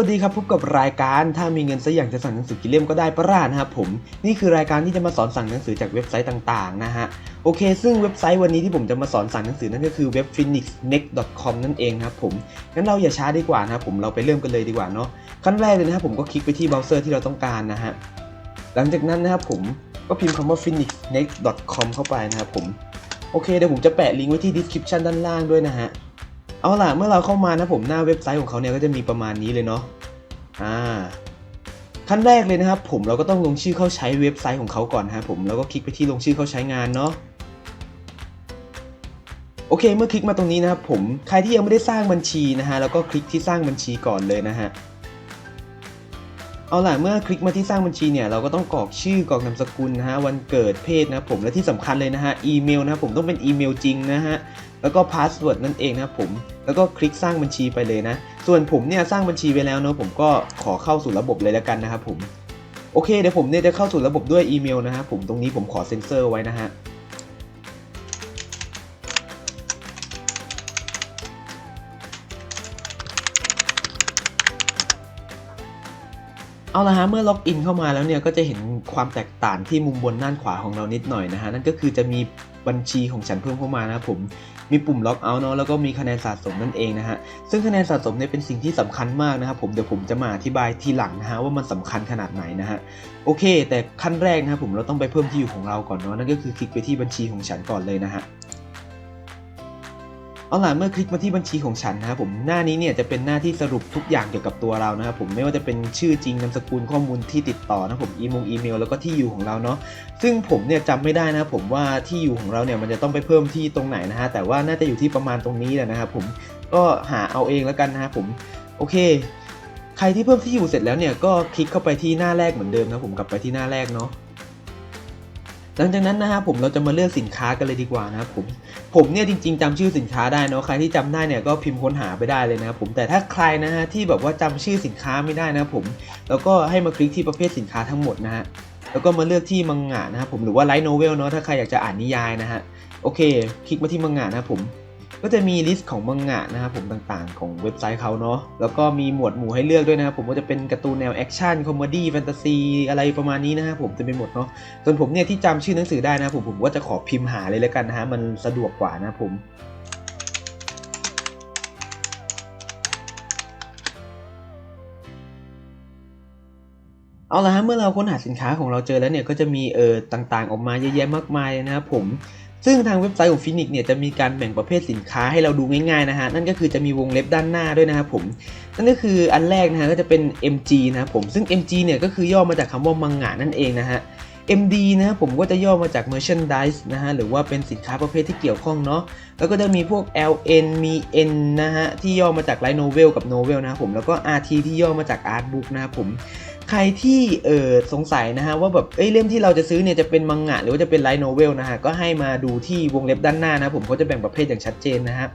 วัสดีครับพบกับรายการถ้ามีเงินสักอย่างจะสั่งหนังสือกี่เล่มก็ได้ประหลาดนะครับผมนี่คือรายการที่จะมาสอนสั่งหนังสือจากเว็บไซต์ต่างๆนะฮะโอเค ซึ่งเว็บไซต์วันนี้ที่ผมจะมาสอนสั่งหนังสือนั่นก็คือเว็บ phoenixnext.com นั่นเองนะครับผมงั้นเราอย่าช้าดีกว่านะครับผมเราไปเริ่มกันเลยดีกว่าเนาะขั้นแรกเลยนะครับผมก็คลิกไปที่เบราว์เซอร์ที่เราต้องการนะฮะหลังจากนั้นนะครับผมก็พิมพ์คำว่า phoenixnext.com เข้าไปนะครับผมโอเคเดี๋ยวผมจะแปะลิงก์ไว้ที่ description ด้านล่างด้วยนะฮะ เอาล่ะเมื่อเราเข้ามานะผมหน้าเว็บไซต์ของเขาเนี่ยก็จะมีประมาณนี้เลยเนาะอ่าขั้นแรกเลยนะครับ ผมเราก็ต้องลงชื่อเข้าใช้เว็บไซต์ของเขาก่อนนะผมแล้วก็คลิกไปที่ลงชื่อเข้าใช้งานเนาะโอเค เมื่อคลิกมาตรงนี้นะครับผมใครที่ยังไม่ได้สร้างบัญชีนะฮะแล้วก็คลิกที่สร้างบัญชีก่อนเลยนะฮะ เอาล่ะเมื่อคลิกมาที่สร้างบัญชีเนี่ยเราก็ต้องกรอกชื่อกรอกนามสกุลนะฮะวันเกิดเพศนะครับผมและที่สำคัญเลยนะฮะอีเมลนะครับผมต้องเป็นอีเมลจริงนะฮะแล้วก็พาสเวิร์ดนั่นเองนะครับผมแล้วก็คลิกสร้างบัญชีไปเลยนะ ส่วนผมเนี่ยสร้างบัญชีไปแล้วเนาะผมก็ขอเข้าสู่ระบบเลยแล้วกันนะครับผมโอเคเดี๋ยวผมเนี่ยจะเข้าสู่ระบบด้วยอีเมลนะครับผมตรงนี้ผมขอเซ็นเซอร์ไว้นะฮะ เอาละฮะเมื่อล็อกอินเข้ามาแล้วเนี่ยก็จะเห็นความแตกต่างที่มุมบนด้านขวาของเรานิดหน่อยนะฮะนั่นก็คือจะมีบัญชีของฉันเพิ่มเข้ามานะครับผมมีปุ่มล็อกเอาท์เนาะแล้วก็มีคะแนนสะสมนั่นเองนะฮะซึ่งคะแนนสะสมเนี่ยเป็นสิ่งที่สำคัญมากนะครับผมเดี๋ยวผมจะมาอธิบายทีหลังนะฮะว่ามันสำคัญขนาดไหนนะฮะโอเค แต่ขั้นแรกนะครับผมเราต้องไปเพิ่มที่อยู่ของเราก่อนเนาะนั่นก็คือคลิกไปที่บัญชีของฉันก่อนเลยนะฮะ เอาล่ะเมื่อคลิกมาที่บัญชีของฉันนะครับผมหน้านี้เนี่ยจะเป็นหน้าที่สรุปทุกอย่างเกี่ยวกับตัวเรานะครับผมไม่ว่าจะเป็นชื่อจริงนามสกุลข้อมูลที่ติดต่อนะผมอีมงอีเมลแล้วก็ที่อยู่ของเราเนาะซึ่งผมเนี่ยจำไม่ได้นะผมว่าที่อยู่ของเราเนี่ยมันจะต้องไปเพิ่มที่ตรงไหนนะฮะแต่ว่าน่าจะอยู่ที่ประมาณตรงนี้แหละนะครับผมก็หาเอาเองแล้วกันนะครับผมโอเคใครที่เพิ่มที่อยู่เสร็จแล้วเนี่ยก็คลิกเข้าไปที่หน้าแรกเหมือนเดิมนะผมกลับไปที่หน้าแรกเนาะหลังจากนั้นนะครับผมเราจะมาเลือกสินค้ากันเลยดีกว่านะครับผม ผมเนี่ยจริงๆจำชื่อสินค้าได้เนาะใครที่จำได้เนี่ยก็พิมพ์ค้นหาไปได้เลยนะครับผมแต่ถ้าใครนะฮะที่แบบว่าจำชื่อสินค้าไม่ได้นะผมแล้วก็ให้มาคลิกที่ประเภทสินค้าทั้งหมดนะฮะแล้วก็มาเลือกที่มังงะนะครับผมหรือว่าไลท์โนเวลเนาะถ้าใครอยากจะอ่านนิยายนะฮะโอเค คลิกมาที่มังงะนะครับผม ก็จะมีลิสต์ของมังงะนะครับผมต่างๆ ของเว็บไซต์เขาเนาะแล้วก็มีหมวดหมู่ให้เลือกด้วยนะครับผมว่าจะเป็นการ์ตูนแนวแอคชั่นคอมเมดี้แฟนตาซีอะไรประมาณนี้นะครับผมจะเป็นหมดเนาะส่วนผมเนี่ยที่จำชื่อหนังสือได้นะผมผมก็จะขอพิมพ์หาเลยแล้วกันนะฮะมันสะดวกกว่านะผมเอาละฮะเมื่อเราค้นหาสินค้าของเราเจอแล้วเนี่ยก็จะมีเออต่างๆ ออกมาเยอะแยะมากมายนะครับผม ซึ่งทางเว็บไซต์ของฟินิกเนี่ยจะมีการแบ่งประเภทสินค้าให้เราดูง่ายๆนะฮะนั่นก็คือจะมีวงเล็บด้านหน้าด้วยนะครับผมนั่นก็คืออันแรกนะฮะก็จะเป็น MG นะครับผมซึ่ง MG เนี่ยก็คือย่อมาจากคำว่ามังงะนั่นเองนะฮะ MD นะครับผมก็จะย่อมาจาก merchandise นะฮะหรือว่าเป็นสินค้าประเภทที่เกี่ยวข้องเนาะแล้วก็จะมีพวก LN มี N นะฮะที่ย่อมาจาก light novel กับ novel นะครับผมแล้วก็ RT ที่ย่อมาจาก art book นะครับผม ใครที่เออสงสัยนะฮะว่าแบบเอ้ยเล่มที่เราจะซื้อเนี่ยจะเป็นมังงะหรือว่าจะเป็นไลท์โนเวลนะฮะก็ให้มาดูที่วงเล็บด้านหน้านะผมเขาจะแบ่งประเภทอย่างชัดเจนนะฮะ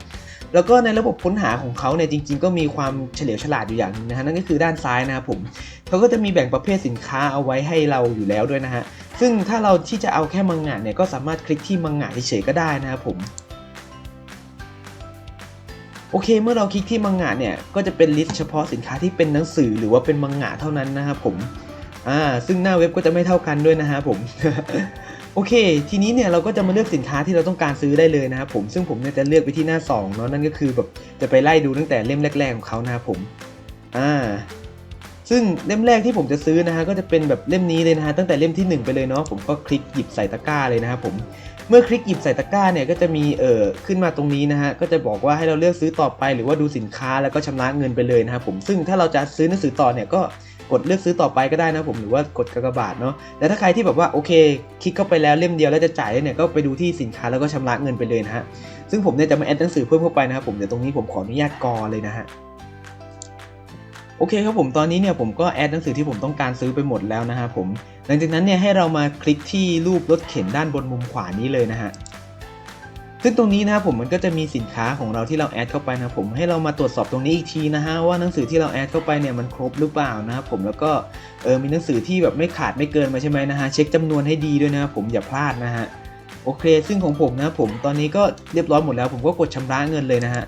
แล้วก็ในระบบค้นหาของเขาเนี่ยจริง ๆ ก็มีความเฉลียวฉลาดอยู่อย่างหนึงนะฮะนั่นก็คือด้านซ้ายนะครับผมเขาก็จะมีแบ่งประเภทสินค้าเอาไว้ให้เราอยู่แล้วด้วยนะฮะซึ่งถ้าเราที่จะเอาแค่มังงะเนี่ยก็สามารถคลิกที่มังงะเฉยๆก็ได้นะครับผม โอเคเมื่อเราคลิกที่มังงะเนี่ยก็จะเป็นลิสต์เฉพาะสินค้าที่เป็นหนังสือหรือว่าเป็นมังงะเท่านั้นนะครับผมอ่าซึ่งหน้าเว็บก็จะไม่เท่ากันด้วยนะฮะผมโอเค ทีนี้เนี่ยเราก็จะมาเลือกสินค้าที่เราต้องการซื้อได้เลยนะครับผมซึ่งผมเนี่ยจะเลือกไปที่หน้า2เนาะนั่นก็คือแบบจะไปไล่ดูตั้งแต่เล่มแรกๆของเขานะครับผมอ่าซึ่งเล่มแรกที่ผมจะซื้อนะฮะก็จะเป็นแบบเล่มนี้เลยนะฮะตั้งแต่เล่มที่ 1 ไปเลยเนาะผมก็คลิกหยิบใส่ตะกร้าเลยนะครับผม มื่อคลิกหยิบใส่ตะกร้าเนี่ยก็จะมีเอ่อขึ้นมาตรงนี้นะฮะก็จะบอกว่าให้เราเลือกซื้อต่อไปหรือว่าดูสินค้าแล้วก็ชำระเงินไปเลยนะครับผมซึ่งถ้าเราจะซื้อหนังสือต่อเนี่ยก็กดเลือกซื้อต่อไปก็ได้นะผมหรือว่ากดกากบาทเนาะแต่ถ้าใครที่แบบว่าโอเค คลิกเข้าไปแล้วเล่มเดียวแล้วจะจ่ายเนี่ยก็ไปดูที่สินค้าแล้วก็ชำระเงินไปเลยนะฮะซึ่งผมเนี่ยจะมาแอดหนังสือเพิ่มเข้าไปนะครับผมเดี๋ยวตรงนี้ผมขออนุญาตกอเลยนะฮะ โอเคครับผมตอนนี้เนี่ยผมก็แอดหนังสือที่ผมต้องการซื้อไปหมดแล้วนะฮะผม หลังจากนั้นเนี่ยให้เรามาคลิกที่รูปรถเข็นด้านบนมุมขวานี้เลยนะฮะซึ่งตรงนี้นะครับผมมันก็จะมีสินค้าของเราที่เราแอดเข้าไปนะผมให้เรามาตรวจสอบตรงนี้อีกทีนะฮะว่าหนังสือที่เราแอดเข้าไปเนี่ยมันครบหรือเปล่านะครับผมแล้วก็เออมีหนังสือที่แบบไม่ขาดไม่เกินมาใช่ไหมนะฮะเช็คจำนวนให้ดีด้วยนะครับผมอย่าพลาดนะฮะโอเค ซึ่งของผมนะผมตอนนี้ก็เรียบร้อยหมดแล้ว ผมก็กดชำระเงินเลยนะฮะ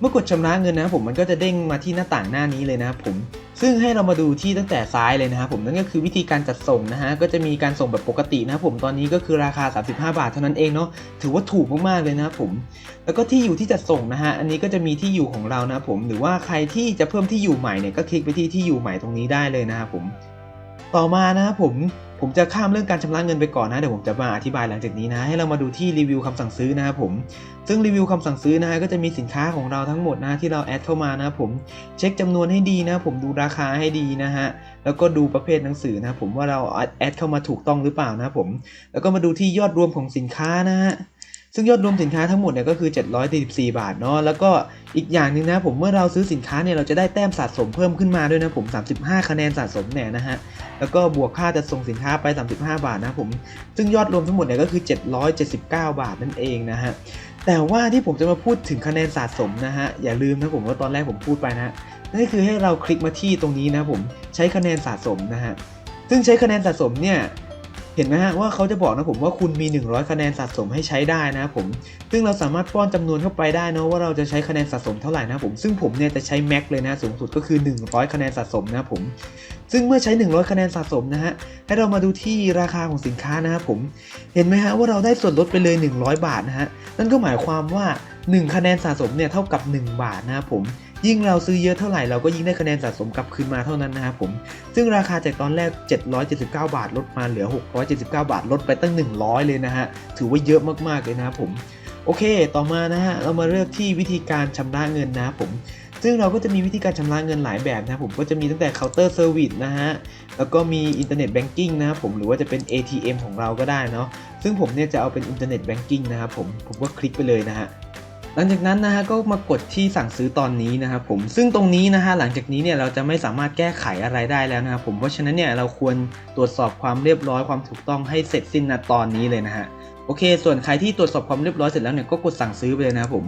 เมื่อกดชำระเงินนะครับผมมันก็จะเด้งมาที่หน้าต่างหน้านี้เลยนะครับผมซึ่งให้เรามาดูที่ตั้งแต่ซ้ายเลยนะครับผมนั่นก็คือวิธีการจัดส่งนะฮะก็จะมีการส่งแบบปกตินะครับผมตอนนี้ก็คือราคา 35 บาทเท่านั้นเองเนาะถือว่าถูกมากๆเลยนะครับผม แล้วก็ที่อยู่ที่จัดส่งนะฮะอันนี้ก็จะมีที่อยู่ของเรานะผม หรือว่าใครที่จะเพิ่มที่อยู่ใหม่เนี่ยก็คลิกไปที่ที่อยู่ใหม่ตรงนี้ได้เลยนะครับผม ต่อมานะครับผม ผมจะข้ามเรื่องการชำระเงินไปก่อนนะเดี๋ยวผมจะมาอธิบายหลังจากนี้นะ ให้เรามาดูที่รีวิวคำสั่งซื้อนะครับผมซึ่งรีวิวคำสั่งซื้อนะฮะก็จะมีสินค้าของเราทั้งหมดนะที่เราแอดเข้ามานะผมเช็คจำนวนให้ดีนะผมดูราคาให้ดีนะฮะแล้วก็ดูประเภทหนังสือนะผมว่าเราแอดเข้ามาถูกต้องหรือเปล่านะผมแล้วก็มาดูที่ยอดรวมของสินค้านะฮะ ซึ่งยอดรวมสินค้าทั้งหมดเนี่ยก็คือ 744 บาทเนาะแล้วก็อีกอย่างหนึ่งนะผมเมื่อเราซื้อสินค้าเนี่ยเราจะได้แต้มสะสมเพิ่มขึ้นมาด้วยนะผม 35 คะแนนสะสมเนี่ยนะฮะแล้วก็บวกค่าจัดส่งสินค้าไป 35 บาทนะผม ซึ่งยอดรวมทั้งหมดเนี่ยก็คือ 779 บาทนั่นเองนะฮะแต่ว่าที่ผมจะมาพูดถึงคะแนนสะสมนะฮะอย่าลืมนะผมว่าตอนแรกผมพูดไปนะนั่นคือให้เราคลิกมาที่ตรงนี้นะผมใช้คะแนนสะสมนะฮะซึ่งใช้คะแนนสะสมเนี่ย เห็นไหมฮะว่าเขาจะบอกนะผมว่าคุณมี 100 คะแนนสะสมให้ใช้ได้นะครับผม ซึ่งเราสามารถป้อนจำนวนเข้าไปได้นะว่าเราจะใช้คะแนนสะสมเท่าไหร่นะครับผม ซึ่งผมเนี่ยจะใช้แม็กเลยนะสูงสุดก็คือ 100 คะแนนสะสมนะครับผม ซึ่งเมื่อใช้ 100 คะแนนสะสมนะฮะ ให้เรามาดูที่ราคาของสินค้านะครับผม เห็นไหมฮะว่าเราได้ส่วนลดไปเลย 100 บาทนะฮะ นั่นก็หมายความว่า 1 คะแนนสะสมเนี่ยเท่ากับ 1 บาทนะครับผม ยิ่งเราซื้อเยอะเท่าไหร่เราก็ยิ่งได้คะแนนสะสมกลับคืนมาเท่านั้นนะครับผม ซึ่งราคาจากตอนแรก 779 บาทลดมาเหลือ 679 บาทลดไปตั้ง 100 เลยนะฮะ ถือว่าเยอะมากๆเลยนะครับผม โอเค ต่อมานะฮะ เรามาเลือกที่วิธีการชำระเงินนะครับผม ซึ่งเราก็จะมีวิธีการชำระเงินหลายแบบนะผม ก็จะมีตั้งแต่เคาน์เตอร์เซอร์วิสนะฮะ แล้วก็มีอินเทอร์เน็ตแบงกิ้งนะครับผม หรือว่าจะเป็น ATM ของเราก็ได้เนาะ ซึ่งผมเนี่ยจะเอาเป็นอินเทอร์เน็ตแบงกิ้งนะครับผม ผมก็คลิกไปเลยนะฮะ หลังจากนั้นนะฮะก็มากดที่สั่งซื้อตอนนี้นะครับผมซึ่งตรงนี้นะฮะหลังจากนี้เนี่ยเราจะไม่สามารถแก้ไขอะไรได้แล้วนะครับผมเพราะฉะนั้นเนี่ยเราควรตรวจสอบความเรียบร้อยความถูกต้องให้เสร็จสิ้นณตอนนี้เลยนะฮะโอเค ส่วนใครที่ตรวจสอบความเรียบร้อยเสร็จแล้วเนี่ยก็กดสั่งซื้อไปเลยนะครับผม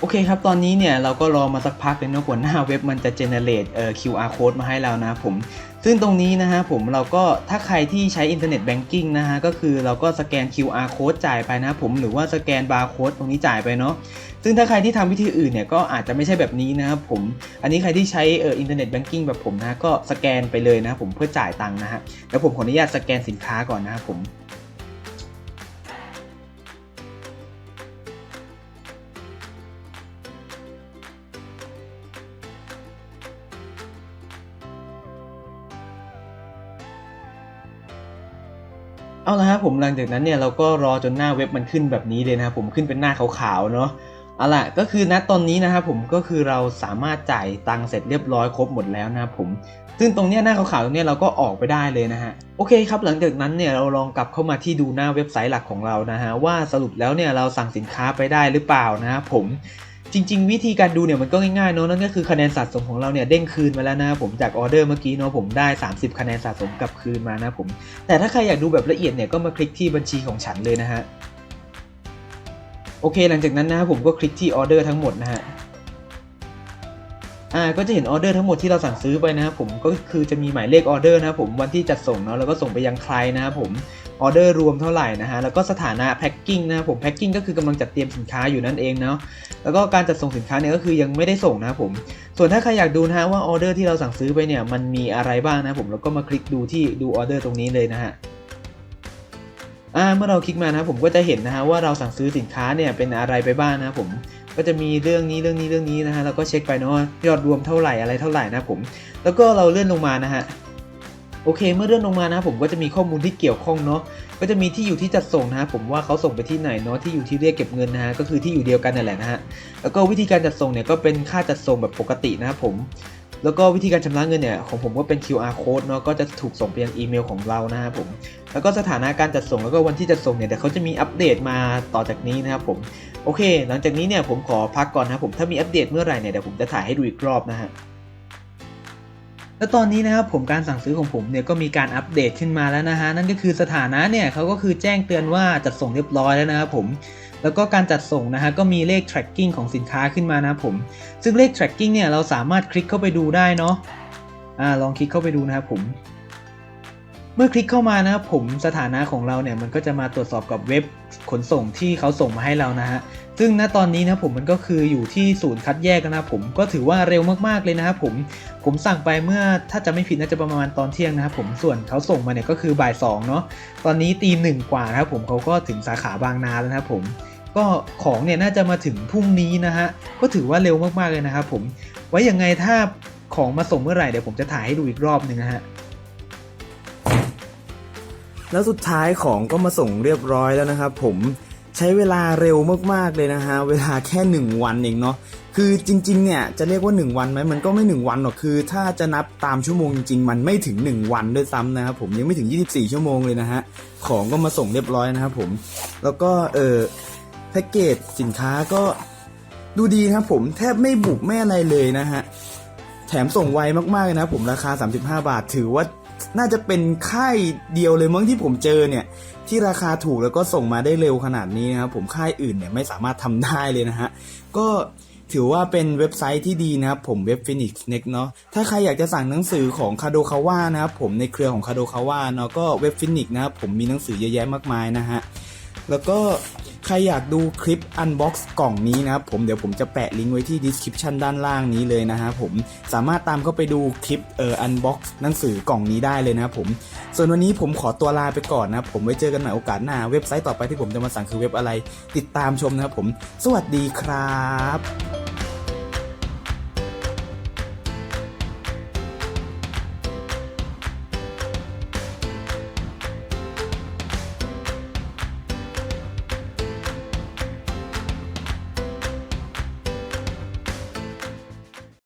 โอเคครับ ตอนนี้เนี่ยเราก็รอมาสักพักเลยนอะกว่าหน้าเว็บมันจะ generate เอ่อ QR code มาให้เรานะผม ซึ่งตรงนี้นะฮะผมเราก็ถ้าใครที่ใช้อินเทอร์เน็ตแบงกิ้งนะฮะก็คือเราก็สแกน QR code จ่ายไปนะผมหรือว่าสแกนบาร์โค้ดตรงนี้จ่ายไปเนาะซึ่งถ้าใครที่ทำวิธีอื่นเนี่ยก็อาจจะไม่ใช่แบบนี้นะครับผม อันนี้ใครที่ใช้เอ่ออินเทอร์เน็ตแบงกิ้งแบบผมนะก็สแกนไปเลยนะครับผมเพื่อจ่ายตังค์นะฮะแล้วผมขออนุญาตสแกนสินค้าก่อนนะครับผม เอาละครับผมหลังจากนั้นเนี่ยเราก็รอจนหน้าเว็บมันขึ้นแบบนี้เลยนะครับผมขึ้นเป็นหน้าขาวๆเนาะเอาล่ะก็คือณตอนนี้นะครับผมก็คือเราสามารถจ่ายตังค์เสร็จเรียบร้อยครบหมดแล้วนะครับผมซึ่งตรงเนี้ยหน้าขาวๆตรงเนี้ยเราก็ออกไปได้เลยนะฮะโอเคครับหลังจากนั้นเนี่ยเราลองกลับเข้ามาที่ดูหน้าเว็บไซต์หลักของเรานะฮะว่าสรุปแล้วเนี่ยเราสั่งสินค้าไปได้หรือเปล่านะครับผม จริง ๆ วิธีการดูเนี่ยมันก็ง่ายๆเนาะนั่นก็คือคะแนนสะสมของเราเนี่ยเด้งคืนมาแล้วนะผมจากออเดอร์เมื่อกี้เนาะผมได้ 30 คะแนนสะสมกลับคืนมานะผมแต่ถ้าใครอยากดูแบบละเอียดเนี่ยก็มาคลิกที่บัญชีของฉันเลยนะฮะโอเคหลังจากนั้นนะครับผมก็คลิกที่ออเดอร์ทั้งหมดนะฮะอ่าก็จะเห็นออเดอร์ทั้งหมดที่เราสั่งซื้อไปนะครับผมก็คือจะมีหมายเลขออเดอร์นะครับผมวันที่จัดส่งเนาะแล้วก็ส่งไปยังใครนะครับผม ออเดอร์รวมเท่าไหร่นะฮะแล้วก็สถานะแพ็คกิ้งนะผมแพ็คกิ้งก็คือกำลังจัดเตรียมสินค้าอยู่นั่นเองเนาะแล้วก็การจัดส่งสินค้าเนี่ยก็คือยังไม่ได้ส่งนะครับผม ส่วนถ้าใครอยากดูนะฮะว่าออเดอร์ที่เราสั่งซื้อไปเนี่ยมันมีอะไรบ้างนะผมแล้วก็มาคลิกดูที่ดูออเดอร์ตรงนี้เลยนะฮะอ่าเมื่อเราคลิกมานะผมก็จะเห็นนะฮะว่าเราสั่งซื้อสินค้าเนี่ยเป็นอะไรไปบ้างนะผมก็จะมีเรื่องนี้เรื่องนี้เรื่องนี้นะฮะแล้วก็เช็คไปเนาะยอดรวมเท่าไหร่อะไรเท่าไหร่นะผม แล้วก็เราเลื่อนลงมานะฮะ โอเค เมื่อเลื่อนลงมานะผมก็จะมีข้อมูลที่เกี่ยวข้องเนาะก็จะมีที่อยู่ที่จัดส่งนะครับผมว่าเขาส่งไปที่ไหนเนาะที่อยู่ที่เรียกเก็บเงินนะฮะก็คือที่อยู่เดียวกันนั่นแหละนะฮะแล้วก็วิธีการจัดส่งเนี่ยก็เป็นค่าจัดส่งแบบปกตินะครับผมแล้วก็วิธีการชำระเงินเนี่ยของผมก็เป็น QR code เนาะก็จะถูกส่งไปยังอีเมลของเรานะครับผม แล้วก็สถานะการจัดส่งแล้วก็วันที่จัดส่งเนี่ยเดี๋ยวเขาจะมีอัปเดตมาต่อจากนี้นะครับผมโอเค หลังจากนี้เนี่ยผมขอพักก่อนนะผมถ้ามีอัปเดตเมื่อไหร่เนี่ยเดี๋ยวผมจะถ่ายให้ดูอีกรอบนะฮะ แล้วตอนนี้นะครับผมการสั่งซื้อของผมเนี่ยก็มีการอัปเดตขึ้นมาแล้วนะฮะนั่นก็คือสถานะเนี่ยเขาก็คือแจ้งเตือนว่าจัดส่งเรียบร้อยแล้วนะครับผมแล้วก็การจัดส่งนะฮะก็มีเลข tracking ของสินค้าขึ้นมานะผมซึ่งเลข tracking เนี่ยเราสามารถคลิกเข้าไปดูได้เนาะอ่าลองคลิกเข้าไปดูนะครับผม เมื่อคลิกเข้ามานะครับผมสถานะของเราเนี่ยมันก็จะมาตรวจสอบกับเว็บขนส่งที่เขาส่งมาให้เรานะฮะซึ่งณตอนนี้นะผมมันก็คืออยู่ที่ศูนย์คัดแยกนะครับผมก็ถือว่าเร็วมากๆเลยนะครับผมผมสั่งไปเมื่อถ้าจะไม่ผิดน่าจะประมาณตอนเที่ยงนะครับผมส่วนเขาส่งมาเนี่ยก็คือบ่ายสองเนาะตอนนี้ตีหนึ่งกว่านะครับผมเขาก็ถึงสาขาบางนาแล้วนะครับผมก็ของเนี่ยน่าจะมาถึงพรุ่งนี้นะฮะก็ถือว่าเร็วมากๆเลยนะครับผมไว้ยังไงถ้าของมาส่งเมื่อไหร่เดี๋ยวผมจะถ่ายให้ดูอีกรอบหนึ่งนะฮะ แล้วสุดท้ายของก็มาส่งเรียบร้อยแล้วนะครับผมใช้เวลาเร็วมากๆเลยนะฮะเวลาแค่ 1 วันเองเนาะคือจริงๆเนี่ยจะเรียกว่า 1 วันไหมมันก็ไม่ 1 วันหรอกคือ ถ้าจะนับตามชั่วโมงจริงๆมันไม่ถึง 1 วันด้วยซ้ำนะครับผมยังไม่ถึง 24 ชั่วโมงเลยนะฮะของก็มาส่งเรียบร้อยนะครับผม แล้วก็เออแพ็กเกจสินค้าก็ดูดีนะครับผมแทบไม่บุกไม่อะไรเลยนะฮะแถมส่งไวมากๆนะผมราคา 35 บาทถือว่า น่าจะเป็นค่ายเดียวเลยมั้งที่ผมเจอเนี่ย ที่ราคาถูกแล้วก็ส่งมาได้เร็วขนาดนี้นะครับผมค่ายอื่นเนี่ยไม่สามารถทำได้เลยนะฮะก็ถือว่าเป็นเว็บไซต์ที่ดีนะครับผมเว็บ Phoenix Next เนาะถ้าใครอยากจะสั่งหนังสือของคาโดคาว่านะครับผมในเครือของคาโดคาว่าเนาะก็เว็บ Phoenix นะครับผมมีหนังสือเยอะแยะมากมายนะฮะ แล้วก็ใครอยากดูคลิป Unbox กล่องนี้นะครับผมเดี๋ยวผมจะแปะลิงก์ไว้ที่ description ด้านล่างนี้เลยนะฮะผมสามารถตามเข้าไปดูคลิปเอ่อ Unbox หนังสือกล่องนี้ได้เลยนะครับผม ส่วนวันนี้ผมขอตัวลาไปก่อนนะครับผมไว้เจอกันใหม่โอกาสหน้า เว็บไซต์ต่อไปที่ผมจะมาสั่งคือเว็บอะไร ติดตามชมนะครับผม สวัสดีครับ